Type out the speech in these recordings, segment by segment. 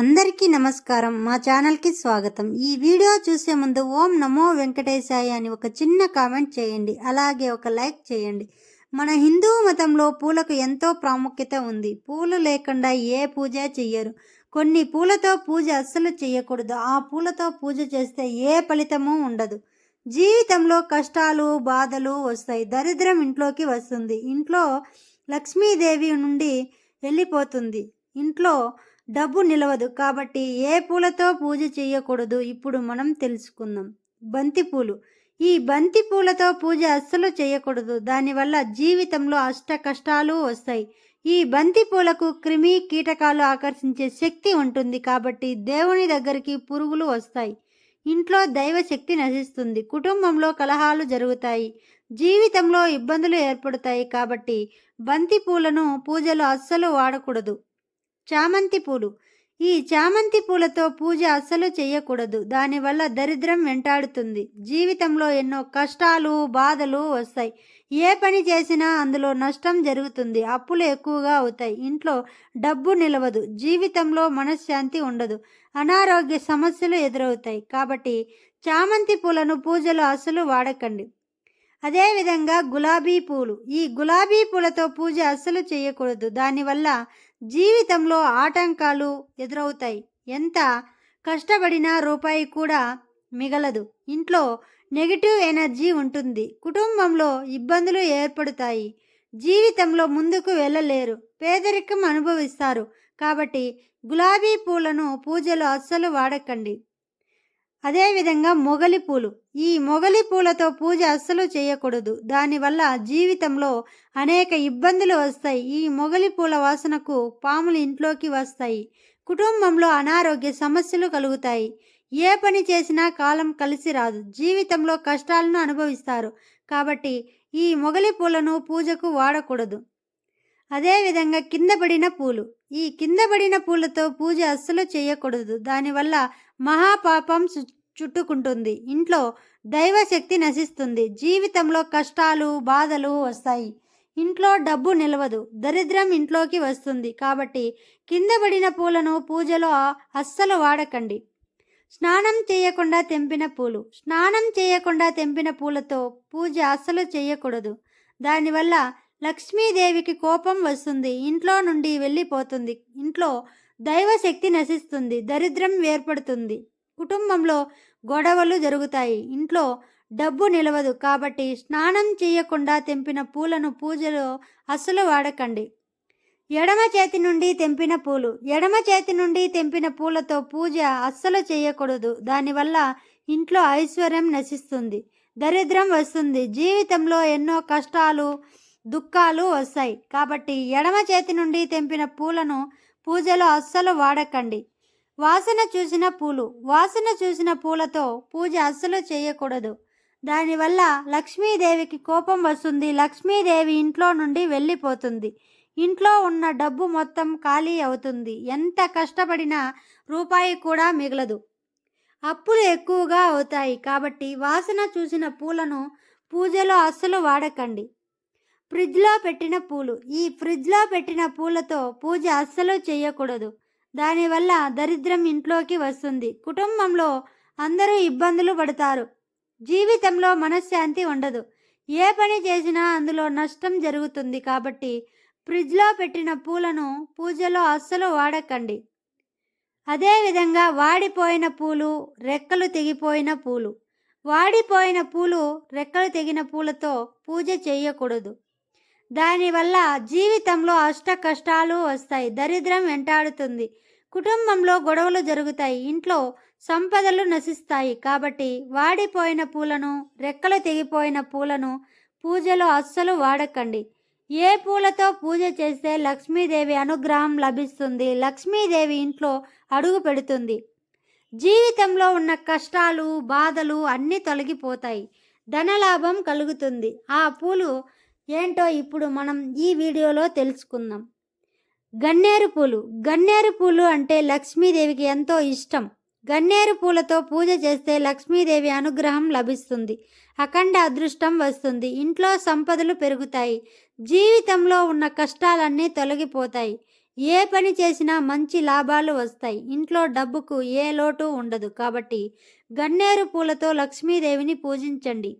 అందరికీ నమస్కారం. మా ఛానల్కి స్వాగతం. ఈ వీడియో చూసే ముందు ఓం నమో వెంకటేశాయ అని ఒక చిన్న కామెంట్ చేయండి. అలాగే ఒక లైక్ చేయండి. మన హిందూ మతంలో పూలకు ఎంతో ప్రాముఖ్యత ఉంది. పూలు లేకుండా ఏ పూజ చెయ్యరు. కొన్ని పూలతో పూజ అస్సలు చేయకూడదు ఆ పూలతో పూజ చేస్తే ఏ ఫలితము ఉండదు. జీవితంలో కష్టాలు బాధలు వస్తాయి. దరిద్రం ఇంట్లోకి వస్తుంది. ఇంట్లో లక్ష్మీదేవి నుండి వెళ్ళిపోతుంది. ఇంట్లో డబ్బు నిలవదు కాబట్టి ఏ పూలతో పూజ చేయకూడదు ఇప్పుడు మనం తెలుసుకుందాం. బంతి పూలు. ఈ బంతి పూలతో పూజ అస్సలు చేయకూడదు. దానివల్ల జీవితంలో అష్ట కష్టాలు వస్తాయి. ఈ బంతి పూలకు క్రిమి కీటకాలు ఆకర్షించే శక్తి ఉంటుంది కాబట్టి దేవుని దగ్గరికి పురుగులు వస్తాయి. ఇంట్లో దైవ శక్తి నశిస్తుంది. కుటుంబంలో కలహాలు జరుగుతాయి. జీవితంలో ఇబ్బందులు ఏర్పడతాయి కాబట్టి బంతి పూలను పూజలు అస్సలు వాడకూడదు. చామంతి పూలు. ఈ చామంతి పూలతో పూజ అస్సలు చేయకూడదు దానివల్ల దరిద్రం వెంటాడుతుంది. జీవితంలో ఎన్నో కష్టాలు బాధలు వస్తాయి. ఏ పని చేసినా అందులో నష్టం జరుగుతుంది. అప్పులు ఎక్కువగా అవుతాయి. ఇంట్లో డబ్బు నిలవదు. జీవితంలో మనశ్శాంతి ఉండదు. అనారోగ్య సమస్యలు ఎదురవుతాయి. కాబట్టి చామంతి పూలను పూజలో అస్సలు వాడకండి. అదేవిధంగా గులాబీ పూలు. ఈ గులాబీ పూలతో పూజ అస్సలు చేయకూడదు దానివల్ల జీవితంలో ఆటంకాలు ఎదురవుతాయి. ఎంత కష్టపడినా రూపాయి కూడా మిగలదు. ఇంట్లో నెగిటివ్ ఎనర్జీ ఉంటుంది. కుటుంబంలో ఇబ్బందులు ఏర్పడతాయి. జీవితంలో ముందుకు వెళ్ళలేరు. పేదరికం అనుభవిస్తారు. కాబట్టి గులాబీ పూలను పూజలు అస్సలు వాడకండి. అదేవిధంగా మొగలి పూలు. ఈ మొగలి పూలతో పూజ అస్సలు చేయకూడదు. దానివల్ల జీవితంలో అనేక ఇబ్బందులు వస్తాయి. ఈ మొగలి పూల వాసనకు పాములు ఇంట్లోకి వస్తాయి. కుటుంబంలో అనారోగ్య సమస్యలు కలుగుతాయి. ఏ పని చేసినా కాలం కలిసి రాదు. జీవితంలో కష్టాలను అనుభవిస్తారు. కాబట్టి ఈ మొగలి పూలను పూజకు వాడకూడదు. అదేవిధంగా కింద పడిన పూలు. ఈ కింద పడిన పూలతో పూజ అస్సలు చేయకూడదు. దానివల్ల మహాపాపం చుట్టుకుంటుంది. ఇంట్లో దైవశక్తి నశిస్తుంది. జీవితంలో కష్టాలు బాధలు వస్తాయి. ఇంట్లో డబ్బు నిలవదు. దరిద్రం ఇంట్లోకి వస్తుంది. కాబట్టి కింద పడిన పూలను పూజలో అస్సలు వాడకండి. స్నానం చేయకుండా తెంపిన పూలు. స్నానం చేయకుండా తెంపిన పూలతో పూజ అస్సలు చేయకూడదు. దానివల్ల లక్ష్మీదేవికి కోపం వస్తుంది. ఇంట్లో నుండి వెళ్ళిపోతుంది. ఇంట్లో దైవశక్తి నశిస్తుంది. దరిద్రం ఏర్పడుతుంది. కుటుంబంలో గొడవలు జరుగుతాయి. ఇంట్లో డబ్బు నిలవదు కాబట్టి స్నానం చేయకుండా తెంపిన పూలను పూజలో అస్సలు వాడకండి. ఎడమ చేతి నుండి తెంపిన పూలు ఎడమ చేతి నుండి తెంపిన పూలతో పూజ అస్సలు చేయకూడదు. దానివల్ల ఇంట్లో ఐశ్వర్యం నశిస్తుంది దరిద్రం వస్తుంది. జీవితంలో ఎన్నో కష్టాలు దుఃఖాలు వస్తాయి. కాబట్టి ఎడమ చేతి నుండి తెంపిన పూలను పూజలో అస్సలు వాడకండి. వాసన చూసిన పూలు వాసన చూసిన పూలతో పూజ అస్సలు చేయకూడదు. దానివల్ల లక్ష్మీదేవికి కోపం వస్తుంది లక్ష్మీదేవి ఇంట్లో నుండి వెళ్ళిపోతుంది. ఇంట్లో ఉన్న డబ్బు మొత్తం ఖాళీ అవుతుంది. ఎంత కష్టపడినా రూపాయి కూడా మిగలదు. అప్పులు ఎక్కువగా అవుతాయి కాబట్టి వాసన చూసిన పూలను పూజలో అస్సలు వాడకండి. ఫ్రిడ్జ్లో పెట్టిన పూలు ఈ ఫ్రిడ్జ్లో పెట్టిన పూలతో పూజ అస్సలు చేయకూడదు. దానివల్ల దరిద్రం ఇంట్లోకి వస్తుంది. కుటుంబంలో అందరూ ఇబ్బందులు పడతారు. జీవితంలో మనశ్శాంతి ఉండదు. ఏ పని చేసినా అందులో నష్టం జరుగుతుంది కాబట్టి ఫ్రిడ్జ్లో పెట్టిన పూలను పూజలో అస్సలు వాడకండి. అదేవిధంగా వాడిపోయిన పూలు రెక్కలు తెగిపోయిన పూలు. వాడిపోయిన పూలు రెక్కలు తెగిన పూలతో పూజ చేయకూడదు. దానివల్ల జీవితంలో అష్ట కష్టాలు వస్తాయి. దరిద్రం వెంటాడుతుంది. కుటుంబంలో గొడవలు జరుగుతాయి. ఇంట్లో సంపదలు నశిస్తాయి. కాబట్టి వాడిపోయిన పూలను రెక్కలు తెగిపోయిన పూలను పూజలో అస్సలు వాడకండి. ఏ పూలతో పూజ చేస్తే లక్ష్మీదేవి అనుగ్రహం లభిస్తుంది. లక్ష్మీదేవి ఇంట్లో అడుగు పెడుతుంది. జీవితంలో ఉన్న కష్టాలు బాధలు అన్నీ తొలగిపోతాయి. ధనలాభం కలుగుతుంది. ఆ పూలు ఏంటో ఇప్పుడు మనం ఈ వీడియోలో తెలుసుకుందాం. గన్నేరు పూలు. గన్నేరు పూలు అంటే లక్ష్మీదేవికి ఎంతో ఇష్టం. గన్నేరు పూలతో పూజ చేస్తే లక్ష్మీదేవి అనుగ్రహం లభిస్తుంది. అఖండ అదృష్టం వస్తుంది. ఇంట్లో సంపదలు పెరుగుతాయి. జీవితంలో ఉన్న కష్టాలన్నీ తొలగిపోతాయి. ఏ పని చేసినా మంచి లాభాలు వస్తాయి. ఇంట్లో డబ్బుకు ఏ లోటు ఉండదు. కాబట్టి గన్నేరు పూలతో లక్ష్మీదేవిని పూజించండి.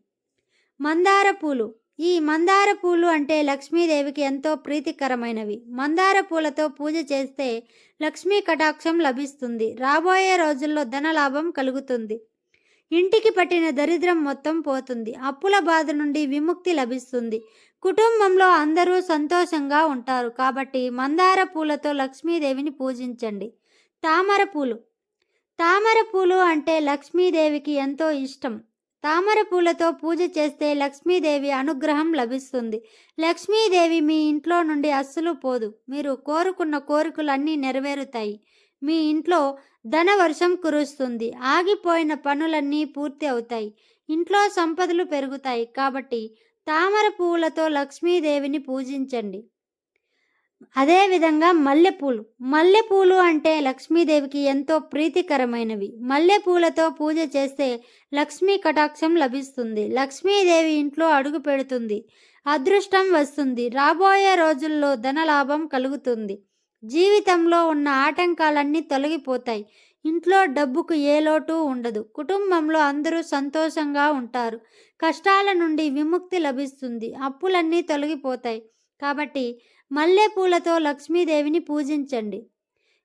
మందార పూలు. ఈ మందార పూలు అంటే లక్ష్మీదేవికి ఎంతో ప్రీతికరమైనవి. మందార పూలతో పూజ చేస్తే లక్ష్మీ కటాక్షం లభిస్తుంది. రాబోయే రోజుల్లో ధనలాభం కలుగుతుంది. ఇంటికి పట్టిన దరిద్రం మొత్తం పోతుంది. అప్పుల బాధ నుండి విముక్తి లభిస్తుంది. కుటుంబంలో అందరూ సంతోషంగా ఉంటారు. కాబట్టి మందార పూలతో లక్ష్మీదేవిని పూజించండి. తామర పూలు. తామర పూలు అంటే లక్ష్మీదేవికి ఎంతో ఇష్టం. తామర పూలతో పూజ చేస్తే లక్ష్మీదేవి అనుగ్రహం లభిస్తుంది. లక్ష్మీదేవి మీ ఇంట్లో నుండి అస్సలు పోదు. మీరు కోరుకున్న కోరికలన్నీ నెరవేరుతాయి. మీ ఇంట్లో ధన వర్షం కురుస్తుంది. ఆగిపోయిన పనులన్నీ పూర్తి అవుతాయి. ఇంట్లో సంపదలు పెరుగుతాయి కాబట్టి తామర పువ్వులతో లక్ష్మీదేవిని పూజించండి. అదేవిధంగా మల్లెపూలు. మల్లెపూలు అంటే లక్ష్మీదేవికి ఎంతో ప్రీతికరమైనవి. మల్లెపూలతో పూజ చేస్తే లక్ష్మీ కటాక్షం లభిస్తుంది. లక్ష్మీదేవి ఇంట్లో అడుగు పెడుతుంది. అదృష్టం వస్తుంది. రాబోయే రోజుల్లో ధనలాభం కలుగుతుంది. జీవితంలో ఉన్న ఆటంకాలన్నీ తొలగిపోతాయి. ఇంట్లో డబ్బుకు ఏ లోటు ఉండదు. కుటుంబంలో అందరూ సంతోషంగా ఉంటారు. కష్టాల నుండి విముక్తి లభిస్తుంది. అప్పులన్నీ తొలగిపోతాయి. కాబట్టి మల్లెపూలతో లక్ష్మీదేవిని పూజించండి.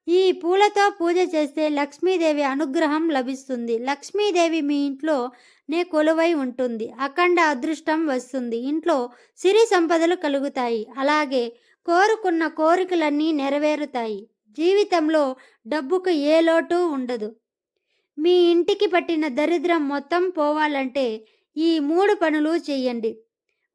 ఈ పూలతో పూజ చేస్తే లక్ష్మీదేవి అనుగ్రహం లభిస్తుంది. లక్ష్మీదేవి మీ ఇంట్లో నే కొలువై ఉంటుంది. అఖండ అదృష్టం వస్తుంది. ఇంట్లో సిరి సంపదలు కలుగుతాయి. అలాగే కోరుకున్న కోరికలన్నీ నెరవేరుతాయి. జీవితంలో డబ్బుకు ఏ లోటు ఉండదు. మీ ఇంటికి పట్టిన దరిద్రం మొత్తం పోవాలంటే ఈ మూడు పనులు చేయండి.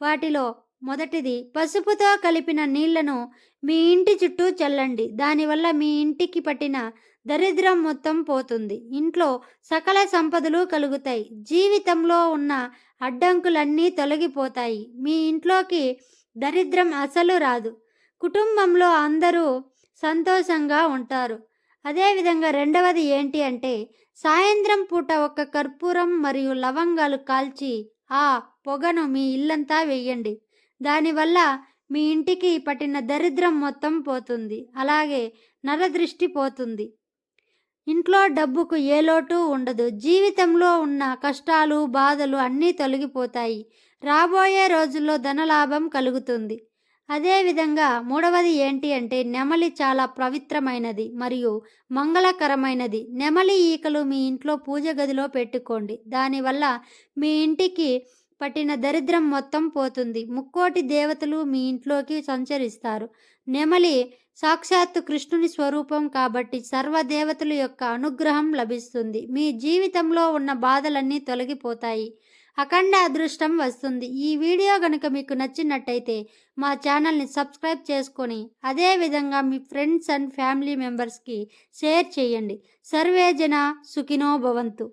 వాటిలో మొదటిది పసుపుతో కలిపిన నీళ్ళను మీ ఇంటి చుట్టూ చల్లండి. దానివల్ల మీ ఇంటికి పట్టిన దరిద్రం మొత్తం పోతుంది. ఇంట్లో సకల సంపదలు కలుగుతాయి. జీవితంలో ఉన్న అడ్డంకులన్నీ తొలగిపోతాయి. మీ ఇంట్లోకి దరిద్రం అసలు రాదు. కుటుంబంలో అందరూ సంతోషంగా ఉంటారు. అదేవిధంగా రెండవది ఏంటి అంటే సాయంత్రం పూట ఒక కర్పూరం మరియు లవంగాలు కాల్చి ఆ పొగను మీ ఇల్లంతా వేయండి. దానివల్ల మీ ఇంటికి పట్టిన దరిద్రం మొత్తం పోతుంది. అలాగే నరదృష్టి పోతుంది. ఇంట్లో డబ్బుకు ఏ లోటు ఉండదు. జీవితంలో ఉన్న కష్టాలు బాధలు అన్నీ తొలగిపోతాయి. రాబోయే రోజుల్లో ధనలాభం కలుగుతుంది. అదేవిధంగా మూడవది ఏంటి అంటే నెమలి చాలా పవిత్రమైనది మరియు మంగళకరమైనది. నెమలి ఈకలు మీ ఇంట్లో పూజ గదిలో పెట్టుకోండి. దానివల్ల మీ ఇంటికి పట్టిన దరిద్రం మొత్తం పోతుంది. ముక్కోటి దేవతలు మీ ఇంట్లోకి సంచరిస్తారు. నెమలి సాక్షాత్తు కృష్ణుని స్వరూపం కాబట్టి సర్వదేవతల యొక్క అనుగ్రహం లభిస్తుంది. మీ జీవితంలో ఉన్న బాధలన్నీ తొలగిపోతాయి. అఖండ అదృష్టం వస్తుంది. ఈ వీడియో కనుక మీకు నచ్చినట్టయితే మా ఛానల్ని సబ్స్క్రైబ్ చేసుకొని అదేవిధంగా మీ ఫ్రెండ్స్ అండ్ ఫ్యామిలీ మెంబర్స్కి షేర్ చేయండి. సర్వేజన సుఖినో భవంతు.